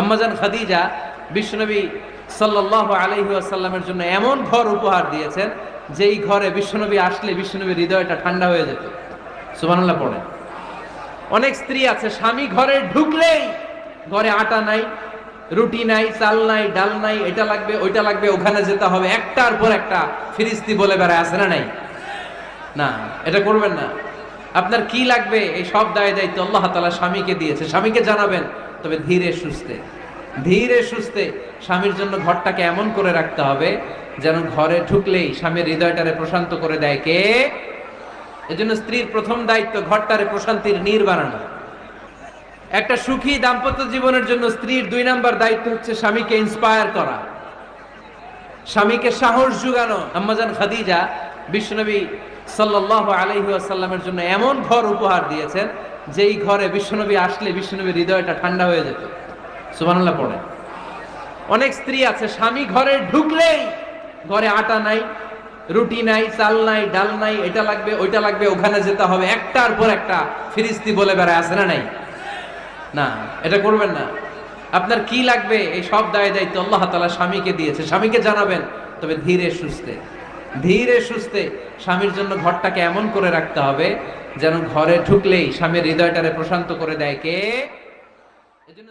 আম্মাজান খাদিজা বিশ্বনবী সাল্লাহ আলহি আসাল্লামের জন্য এমন ঘর উপহার দিয়েছেন, যেই ঘরে বিশ্বনবী আসলে বিশ্বনবীর হৃদয়টা ঠান্ডা হয়ে যেত। সুবহানাল্লাহ পড়ে অনেক স্ত্রী আছে, স্বামী ঘরে ঢুকলেই ঘরে আটা নাই, রুটি নাই, চাল নাই, ডাল নাই, এটা লাগবে, ওইটা লাগবে, ওখানে যেতে হবে, একটার পর একটা ফিরিস্তি বলে বেড়ায়, আছে না নাই? না, এটা করবেন না। আপনার কি লাগবে? এই সব দায় দায়িত্ব আল্লাহ তালা স্বামীকে দিয়েছে। স্বামীকে জানাবেন, তবে ধীরে সুস্থে। ধীরে সুস্থে স্বামীর জন্য ঘরটাকে এমন করে রাখতে হবে, যেন ঘরে ঢুকলেই স্বামীর হৃদয়টারে প্রশান্ত করে দেয় কে? এজন্য স্ত্রীর প্রথম দায়িত্ব ঘরটারে প্রশান্তির নীর বানানো। একটা সুখী দাম্পত্য জীবনের জন্য স্ত্রীর দুই নাম্বার দায়িত্ব হচ্ছে স্বামীকে ইন্সপায়ার করা। স্বামীকে সাহস জুগানো আম্মাজান খাদিজা বিশ্বনবী সাল্লাহ আলহি আসাল্লামের জন্য এমন ঘর উপহার দিয়েছেন, যেই ঘরে বিশ্বনবী আসলে বিশ্বনবীর হৃদয়টা ঠান্ডা হয়ে যেত। সুবহানাল্লাহ পড়ে অনেক স্ত্রী আছে, স্বামী ঘরে ঢুকলেই ঘরে আটা নাই, রুটি নাই, চাল নাই, ডাল নাই, এটা লাগবে, ওইটা লাগবে, ওখানে যেতে হবে, একটার পর একটা ফিরিস্তি বলে বেড়ায়, আছে না নাই? না, এটা করবেন না। আপনার কি লাগবে? এই সব দায় দায়িত্ব আল্লাহ তালা স্বামীকে দিয়েছে। স্বামীকে জানাবেন, তবে ধীরে সুস্থে। ধীরে সুস্থে স্বামীর জন্য ঘরটাকে এমন করে রাখতে হবে যেন ঘরে ঢুকলেই স্বামীর হৃদয়টারে প্রশান্ত করে দেয় কে? এজন্য